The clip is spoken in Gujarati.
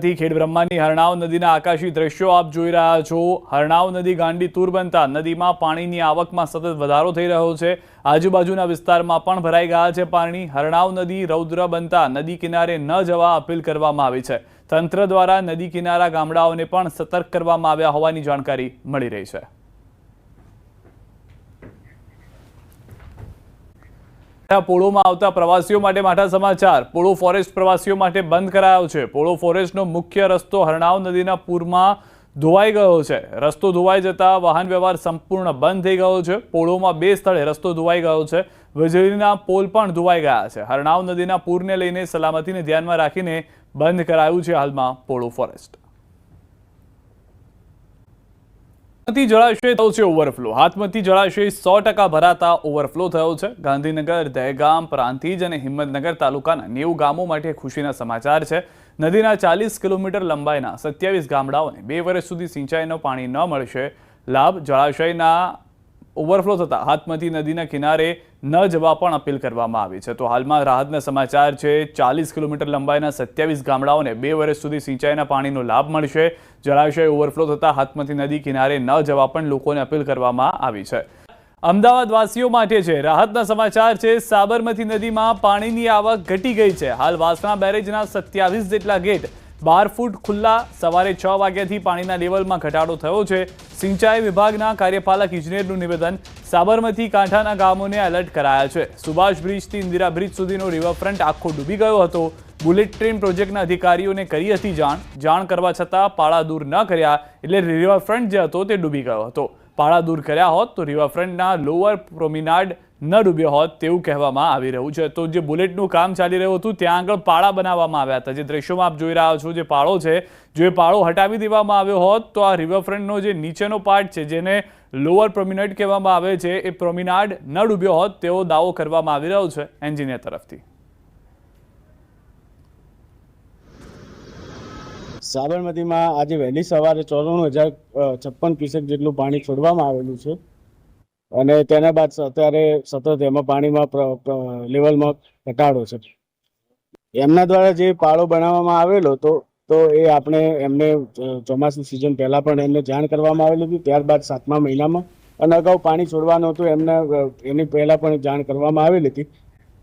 થી ખેડબ્રહ્માની હરણાવ નદીના આકાશી દ્રશ્યો આપ જોઈ રહ્યા છો. હરણાવ નદી ગાંડી તૂર બનતા નદીમાં પાણીની આવકમાં સતત વધારો થઈ રહ્યો છે. આજુબાજુના વિસ્તારમાં પણ ભરાઈ ગયા છે પાણી. હરણાવ નદી રૌદ્ર બનતા નદી કિનારે ન જવા અપીલ કરવામાં આવી છે. તંત્ર દ્વારા નદી કિનારા ગામડાઓને પણ સતર્ક કરવામાં આવ્યા હોવાની જાણકારી મળી રહી છે. પોળોમાં આવતા પ્રવાસીઓ માટે માઠા સમાચાર. પોળો ફોરેસ્ટ પ્રવાસીઓ માટે બંધ કરાયો છે. પોળો ફોરેસ્ટનો મુખ્ય રસ્તો હરણાવ નદીના પૂરમાં ધોવાઈ ગયો છે. રસ્તો ધોવાઈ જતા વાહન વ્યવહાર સંપૂર્ણ બંધ થઈ ગયો છે. પોળોમાં બે સ્થળે રસ્તો ધોવાઈ ગયો છે. વીજળીના પોલ પણ ધોવાઈ ગયા છે. હરણાવ નદીના પૂરને લઈને સલામતીને ધ્યાનમાં રાખીને બંધ કરાયું છે હાલમાં પોળો ફોરેસ્ટ હાથમતી જળાશય થયો છે ઓવરફ્લો હાથમતી જળાશય સો ટકા ભરાતા ઓવરફ્લો થયો છે. ગાંધીનગર, દહેગામ, પ્રાંતિજ અને હિંમતનગર તાલુકાના નેવું ગામો માટે ખુશીના સમાચાર છે. નદીના ચાલીસ કિલોમીટર લંબાઈના સત્યાવીસ ગામડાઓને બે વર્ષ સુધી સિંચાઈનો પાણી ન મળશે. લાભ જળાશયના ઓવરફ્લો થતા હાથમતી નદીના કિનારે ન જવા પણ અપીલ કરવામાં આવી છે. તો હાલમાં રાહતના સમાચાર છે, ચાલીસ કિલોમીટર લંબાઈના સત્યાવીસ ગામડાઓને બે વર્ષ સુધી સિંચાઈના પાણીનો લાભ મળશે. જળાશય ઓવરફ્લો થતા હાથમતી નદી કિનારે ન જવા પણ લોકોને અપીલ કરવામાં આવી છે. અમદાવાદવાસીઓ માટે છે, રાહતના સમાચાર છે, સાબરમતી નદીમાં પાણીની આવક ઘટી ગઈ છે. હાલ વાસણા બેરેજના સત્યાવીસ જેટલા ગેટ બાર ફૂટ ખુલ્લા સવારે છ વાગ્યાથી પાણીના લેવલમાં ઘટાડો થયો છે. સિંચાઈ વિભાગના કાર્યપાલક ઇજનેરનું નિવેદન, સાબરમતી કાંઠાના ગામોને એલર્ટ કરાયા છે. સુભાષ બ્રિજથી ઇન્દિરા બ્રિજ સુધીનો રિવરફ્રન્ટ આખો ડૂબી ગયો હતો. બુલેટ ટ્રેન પ્રોજેક્ટના અધિકારીઓને કરી હતી જાણ. જાણ કરવા છતાં પાળા દૂર ન કર્યા, એટલે રિવરફ્રન્ટ જે હતો તે ડૂબી ગયો હતો. પાળા દૂર કર્યા હોત તો રિવરફ્રન્ટના લોઅર પ્રોમિનાડ ન ડૂબ્યો હોત તેવું કહેવામાં આવી રહ્યું છે. તો જે બુલેટનું કામ ચાલી રહ્યું હતું, ત્યાં આગળ પાળા બનાવવામાં આવ્યા હતા. જે દ્રશ્યોમાં આપ જોઈ રહ્યા છો, જે પાળો છે, જો એ પાળો હટાવી દેવામાં આવ્યો હોત, તો આ રિવરફ્રન્ટનો જે નીચેનો પાર્ટ છે, જેને લોઅર પ્રોમિનાડ કહેવામાં આવે છે, એ પ્રોમિનાડ ન ડૂબ્યો હોત તેવો દાવો કરવામાં આવી રહ્યો છે એન્જિનિયર તરફથી. સાબરમતીમાં આજે વહેલી સવારે ચોરાણું હજાર છપ્પન ક્યુસેક જેટલું પાણી છોડવામાં આવેલું છે. અને તેના બાદ અત્યારે સતત એમાં પાણીમાં લેવલમાં ઘટાડો છે. એમના દ્વારા જે પાળો બનાવવામાં આવેલો તો તો એ આપણે એમને ચોમાસું સિઝન પહેલાં પણ એમને જાણ કરવામાં આવેલી હતી. ત્યારબાદ સાતમા મહિનામાં અને અગાઉ પાણી છોડવાનું હતું એમને એની પહેલાં પણ જાણ કરવામાં આવેલી હતી.